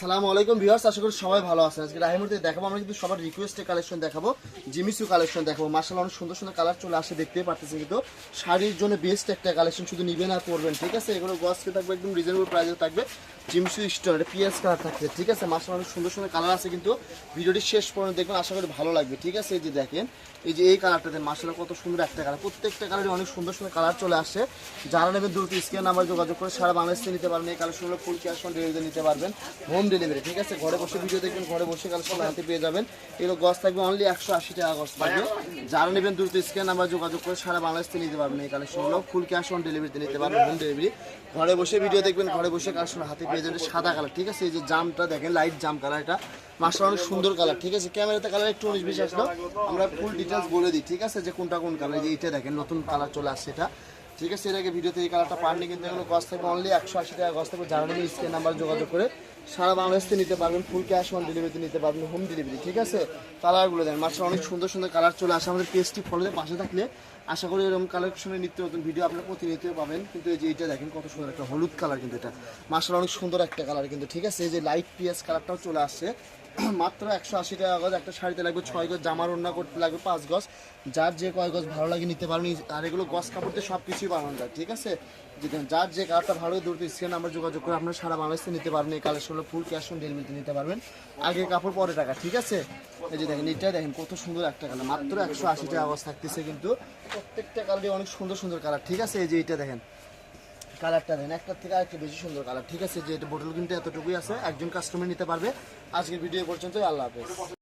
সালামু আলাইকুম ভিউয়ার্স, আশা করি সবাই ভালো আছেন। আজকে রাহিমুরতে দেখাবো, আমরা কিন্তু সবার রিকোয়েস্টে কালেকশন দেখাবো জিমিসু কালেকশন দেখাবো। মার্শাল অনেক সুন্দর সুন্দর কালার চলে আসে দেখতে পারতেছেন কিন্তু শাড়ির জন্য বেস্ট একটা কালেকশন শুধু নিবেন আর পরবেন, ঠিক আছে? এগুলো গসকে থাকবে, একদম রিজনেবল প্রাইসে থাকবে। জিমসু স্টোন এটা পিএস কালার থাকবে, ঠিক আছে? মার্শাল অনেক সুন্দর সুন্দর কালার আছে কিন্তু ভিডিওটি শেষ পর্যন্ত দেখবেন, আশা করি ভালো লাগবে, ঠিক আছে? এই যে দেখেন, এই যে এই কালারটাতে মার্শাল কত সুন্দর একটা কালার প্রত্যেকটা কালারে অনেক সুন্দর সুন্দর কালার চলে আসে। যারা নেবেন দ্রুত স্ক্রিন নাম্বার যোগাযোগ করে সারা বাংলাদেশ থেকে নিতে পারবেন, এই কালেকশনগুলো ফুল ক্যাশ অন ডেলিভারি নিতে পারবেন। হোম ডেলিভারি ঠিক আছে? ঘরে বসে ভিডিও দেখবেন, ঘরে বসে কালেকশন হাতে পেয়ে যাবেন। এগুলো গছ থাকবে অনলি একশো আশি টাকা গছ থাকবে। যারা নেবেন দ্রুত স্ক্যান নাম্বার যোগাযোগ করে সারা বাংলাদেশ থেকে নিতে পারবেন এই কালেকশনগুলো ফুল ক্যাশ অন ডেলিভারিতে নিতে পারবেন হোম ডেলিভারি ঘরে বসে ভিডিও দেখবেন, ঘরে বসে কালেকশন হাতে পেয়ে যাবেন সাদা কালার ঠিক আছে? এই যে জামটা দেখেন লাইট জাম কালার এটা। মাসটা অনেক সুন্দর কালার ঠিক আছে? ক্যামেরাতে কালার একটু উনিশ বিশ আসলো। আমরা ফুল ডিটেলস বলে দিই, ঠিক আছে? যে কোনটা কোন কালার যে এটা দেখেন, নতুন কালার চলে আসছে এটা। ঠিক আছে, এর আগে ভিডিওতে এই কালারটা পাননি, কিন্তু এগুলো গছ থেকে অনলি একশো আশি টাকা গছ থেকে নেবেন স্ক্রিন নাম্বার যোগাযোগ করে সারা বাংলাদেশ নিতে পারবেন ফুল ক্যাশ অন ডেলিভারিতে নিতে পারবেন হোম ডেলিভারি ঠিক আছে? কালারগুলো দেন মাসটা অনেক সুন্দর সুন্দর কালার চলে আসে, আমাদের পেজটি ফলোতে পাশে থাকলে আশা করি এরকম কালেকশনের নিত্য নতুন ভিডিও আপনারা প্রতিনিয়ত পাবেন। কিন্তু এই যে এটা দেখেন, কত সুন্দর একটা হলুদ কালার কিন্তু এটা। মাসাল অনেক সুন্দর একটা কালার কিন্তু, ঠিক আছে? এই যে লাইট পিএস কালারটাও চলে আসছে। মাত্র একশো আশি টাকা গজ, একটা শাড়িতে লাগবে ছয় গজ জামার ওড়না করতে লাগবে পাঁচ গজ। যার যে কয় গজ ভালো লাগে নিতে পারবেন আর এগুলো গজ কাপড়তে সব কিছুই বানানো যায়, ঠিক আছে? যার যে কালারটা ভালো দূরতে স্ক্রিন নাম্বার যোগাযোগ করে আপনারা সারা বাংলাদেশে নিতে পারবেন, এই কালেকশনগুলো ফুল ক্যাশ অন ডেলিভারিতে নিতে পারবেন। আগে কাপড় পরে টাকা, ঠিক আছে? এই যে দেখেন এটা দেখেন, কত সুন্দর একটা কালার, মাত্র একশো আশি টাকা গজ থাকতেছে কিন্তু। প্রত্যেকটা কালারই অনেক সুন্দর সুন্দর কালার, ঠিক আছে? এই যে এটা দেখেন কালারটা দেন। একটার থেকে আরেকটা বেশি সুন্দর কালার। ঠিক আছে, যে এটা বোতল কিন্তু এতটুকুই আছে, একজন কাস্টমার নিতে পারবে। আজকের ভিডিও পর্যন্ত আল্লাহ হাফেজ।